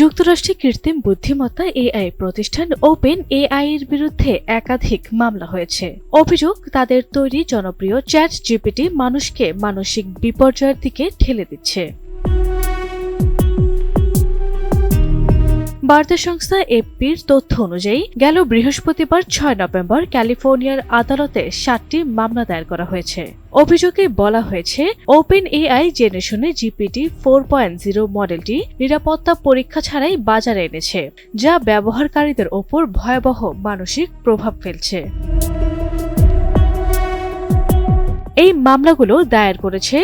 যুক্তরাষ্ট্রে কৃত্রিম বুদ্ধিমত্তা এআই প্রতিষ্ঠান ওপেন এআই এর বিরুদ্ধে একাধিক মামলা হয়েছে। অভিযোগ, তাদের তৈরি জনপ্রিয় চ্যাট জিপিটি মানুষকে মানসিক বিপর্যয়ের দিকে ঠেলে দিচ্ছে। বার্তা সংস্থা এপির তথ্য অনুযায়ী, গেল বৃহস্পতিবার ছয় নভেম্বর ক্যালিফোর্নিয়ার আদালতে সাতটি মামলা দায়ের করা হয়েছে। অভিযোগে বলা হয়েছে ওপেন এআই জেনে শুনে জিপিটি ফোর পয়েন্ট জিরো মডেলটি নিরাপত্তা পরীক্ষা ছাড়াই বাজারে এনেছে, যা ব্যবহারকারীদের ওপর ভয়াবহ মানসিক প্রভাব ফেলছে। এই মামলাগুলো দায়ের করেছে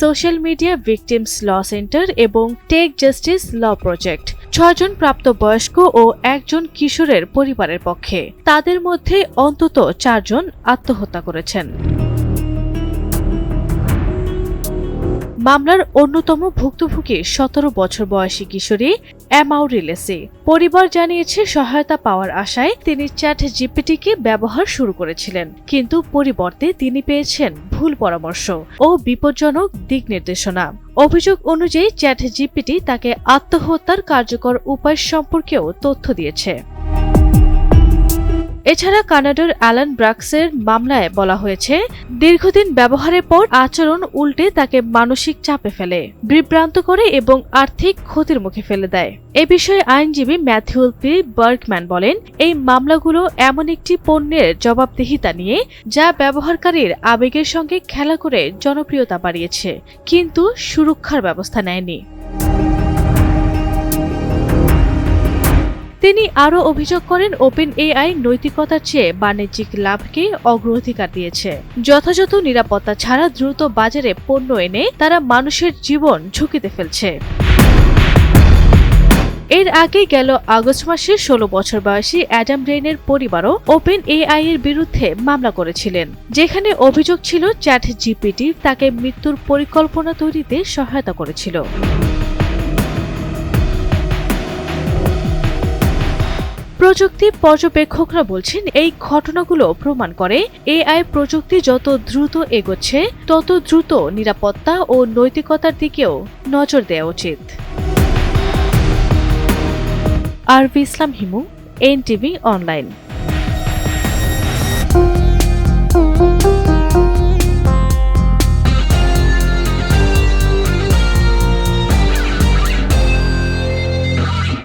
Social Media Victims Law Center এবং টেক জাস্টিস ল প্রজেক্ট ছয়জন প্রাপ্তবয়স্ক ও একজন কিশোরের পরিবারের পক্ষে। তাদের মধ্যে অন্তত চারজন আত্মহত্যা করেছেন। মামলার অন্যতম ভুক্তভোগী সতেরো বছর বয়সী কিশোরী অ্যামাউ অ্যামাউরিলেসি পরিবার জানিয়েছে সহায়তা পাওয়ার আশায় তিনি চ্যাট জিপিটিকে ব্যবহার শুরু করেছিলেন, কিন্তু পরিবর্তে তিনি পেয়েছেন ভুল পরামর্শ ও বিপজ্জনক দিক নির্দেশনা। অভিযোগ অনুযায়ী চ্যাট জিপিটি তাকে আত্মহত্যার কার্যকর উপায় সম্পর্কেও তথ্য দিয়েছে। এছাড়া কানাডার অ্যালান ব্রাক্সের মামলায় বলা হয়েছে, দীর্ঘদিন ব্যবহারের পর আচরণ উল্টে তাকে মানসিক চাপে ফেলে, বিভ্রান্ত করে এবং আর্থিক ক্ষতির মুখে ফেলে দেয়। এ বিষয়ে আইনজীবী ম্যাথিউল পি. বার্কম্যান বলেন, এই মামলাগুলো এমন একটি পণ্যের জবাবদিহিতা নিয়ে, যা ব্যবহারকারীর আবেগের সঙ্গে খেলা করে জনপ্রিয়তা বাড়িয়েছে, কিন্তু সুরক্ষার ব্যবস্থা নেয়নি। তিনি আরও অভিযোগ করেন, ওপেন এআই নৈতিকতার চেয়ে বাণিজ্যিক লাভকে অগ্রাধিকার দিয়েছে। যথাযথ নিরাপত্তা ছাড়া দ্রুত বাজারে পণ্য এনে তারা মানুষের জীবন ঝুঁকিতে ফেলছে। এর আগে গেল আগস্ট মাসে ষোলো বছর বয়সী অ্যাডাম রেইনের পরিবারও ওপেন এআই এর বিরুদ্ধে মামলা করেছিলেন, যেখানে অভিযোগ ছিল চ্যাট জিপিটি তাকে মৃত্যুর পরিকল্পনা তৈরিতে সহায়তা করেছিল। প্রযুক্তি পর্যবেক্ষকরা বলছেন, এই ঘটনাগুলো প্রমাণ করে এআই প্রযুক্তি যত দ্রুত এগোচ্ছে, তত দ্রুত নিরাপত্তা ও নৈতিকতার দিকেও নজর দেওয়া উচিত। আরবি ইসলাম হিমু, এনটিভি অনলাইন।